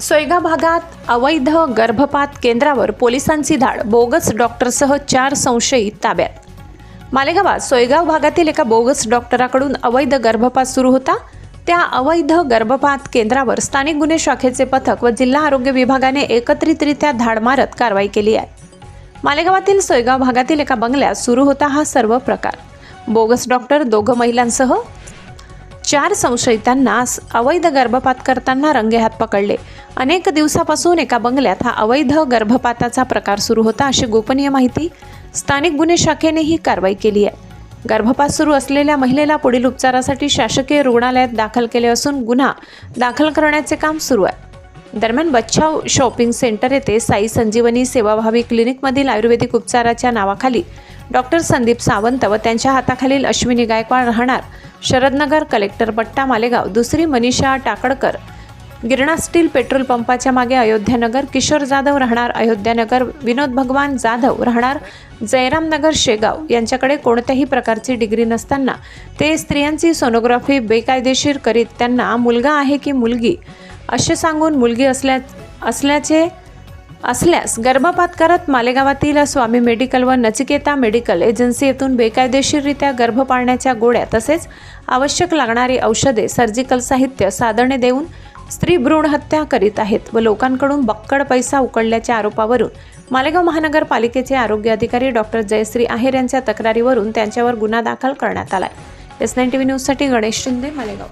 सोयगाव भागात अवैध गर्भपात केंद्रावर पोलिसांची धाड. बोगस डॉक्टरसह चार संशयित ताब्यात. मालेगावात सोयगाव भागातील एका बोगस डॉक्टराकडून अवैध गर्भपात सुरू होता. त्या अवैध गर्भपात केंद्रावर स्थानिक गुन्हे शाखेचे पथक व जिल्हा आरोग्य विभागाने एकत्रितरित्या धाड मारत कारवाई केली आहे. मालेगावातील सोयगाव भागातील एका बंगल्यात सुरू होता हा सर्व प्रकार. बोगस डॉक्टर दोघं महिलांसह चार संशयितांना अवैध गर्भपात करताना रंगेहात पकडले. अनेक दिवसापासून एका बंगल्यात हा अवैध गर्भपाताचा प्रकार सुरू होता अशी गोपनीय माहिती स्थानिक गुन्हे शाखेने ही कारवाई केली आहे. गर्भपात सुरू असलेल्या महिलेला पुढील उपचारासाठी शासकीय रुग्णालयात दाखल केले असून गुन्हा दाखल करण्याचे काम सुरू आहे. दरम्यान बच्छाव शॉपिंग सेंटर येथे साई संजीवनी सेवाभावी क्लिनिकमधील आयुर्वेदिक उपचाराच्या नावाखाली डॉक्टर संदीप सावंत व त्यांच्या हाताखालील अश्विनी गायकवाड राहणार शरदनगर कलेक्टर पट्टा मालेगाव दुसरी मनीषा टाकडकर गिरणा स्टील पेट्रोल पंपाच्या मागे अयोध्यानगर किशोर जाधव राहणार अयोध्यानगर विनोद भगवान जाधव राहणार जयरामनगर शेगाव यांच्याकडे कोणत्याही प्रकारची डिग्री नसताना ते स्त्रियांची सोनोग्राफी बेकायदेशीर करीत त्यांना मुलगा आहे की मुलगी असे सांगून मुलगी असल्या असल्याचे असल्यास गर्भपात करत मालेगावातील स्वामी मेडिकल व नचिकेता मेडिकल एजन्सी येथून बेकायदेशीररित्या गर्भ पाळण्याच्या गोळ्या तसेच आवश्यक लागणारी औषधे सर्जिकल साहित्य साधने देऊन स्त्री भ्रूण हत्या करीत आहेत व लोकांकडून बक्कड पैसा उकळल्याच्या आरोपावरून मालेगाव महानगरपालिकेचे आरोग्य अधिकारी डॉक्टर जयश्री आहेर यांच्या तक्रारीवरून त्यांच्यावर गुन्हा दाखल करण्यात आलाय. एस नाईन टी व्ही न्यूजसाठी गणेश शिंदे मालेगाव.